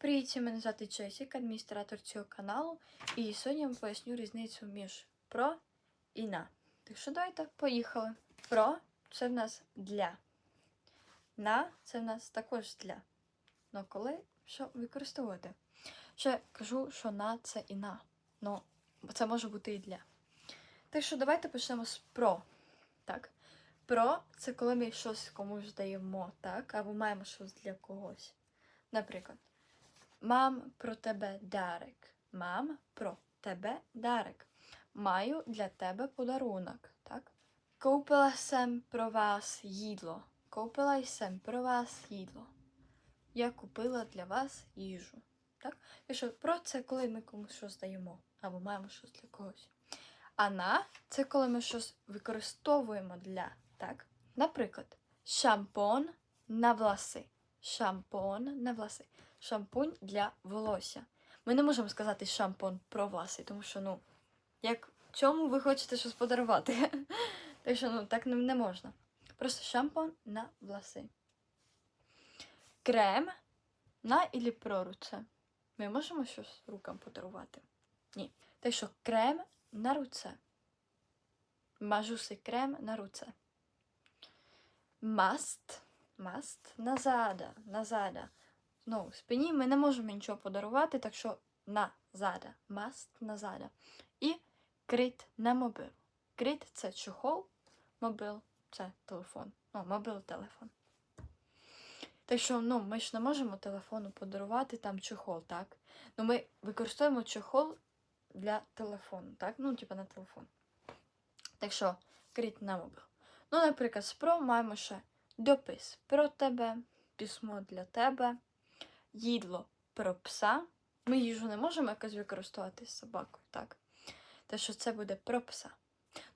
Привіт, мене звати Джесіка, адміністратор цього каналу, і сьогодні я вам поясню різницю між про і на. Так що давайте поїхали. Про це в нас для. На це в нас також для. Ну коли що використовувати? Ще кажу, що на це і на. Ну, це може бути і для. Так що давайте почнемо з про. Так. Про це коли ми щось комусь даємо, так? Або маємо щось для когось. Наприклад. Мам про тебе дарик. Мам про тебе дарик. Маю для тебе подарунок. Так? Купила сем про вас їдло. Купила сем про вас їдло. Я купила для вас їжу. Так? І що про це коли ми комусь щось даємо, або маємо щось для когось. А на це коли ми щось використовуємо для. Так? Наприклад, шампон на власи. Шампон на власи шампунь для волосся. Ми не можемо сказати шампунь про власи, тому що, ну, як чому ви хочете щось подарувати? Так що, ну, так не, не можна. Просто шампунь на власи. Крем на ілі про руце. Ми можемо щось рукам подарувати? Ні. Так що крем на руце. Мажу си крем на руце. Маст. Маст назада. Назада. Ну, спині ми не можемо нічого подарувати, так що на зада, маст на зада. І крит на мобил. Крит це чохол, мобил це телефон. Ну, мобил телефон. Так що, ну, ми ж не можемо телефону подарувати там чохол, так? Ну, ми використовуємо чохол для телефону, так? Ну, типа на телефон. Так що, крит на мобил. Ну, наприклад, з про маємо ще допис про тебе, письмо для тебе їдло про пса. Ми їжу не можемо якось використовувати з собакою, так? Те, що це буде про пса.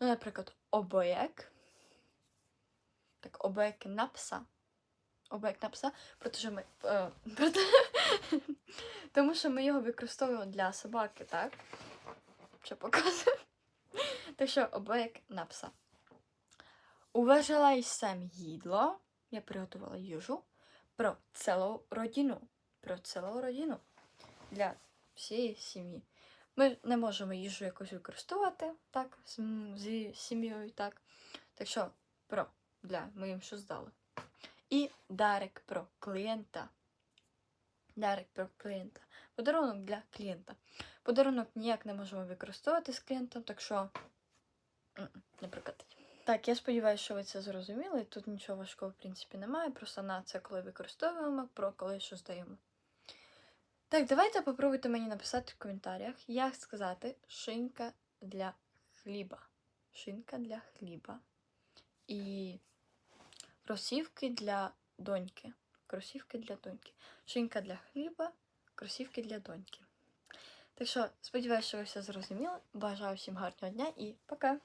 Ну, наприклад, обоєк. Так, обоєк на пса. Обоєк на пса, що ми. Е, тому що ми його використовуємо для собаки, так? Що показує? Так що обоєк на пса. Уважала сам їдло. Я приготувала їжу про цілу родину про цілу родину для всієї сім'ї. Ми не можемо їжу якось використовувати так, з, сім'єю, так. Так що про для ми їм щось дали. І дарик про клієнта. Дарик про клієнта. Подарунок для клієнта. Подарунок ніяк не можемо використовувати з клієнтом, так що прокатить. Так, я сподіваюся, що ви це зрозуміли. Тут нічого важкого, в принципі, немає. Просто на це коли використовуємо, про коли щось даємо. Так, давайте попробуйте мені написати в коментарях, як сказати шинка для хліба. Шинка для хліба. І кросівки для доньки. Кросівки для доньки. Шинка для хліба, кросівки для доньки. Так що, сподіваюся, що ви все зрозуміли. Бажаю всім гарного дня і пока!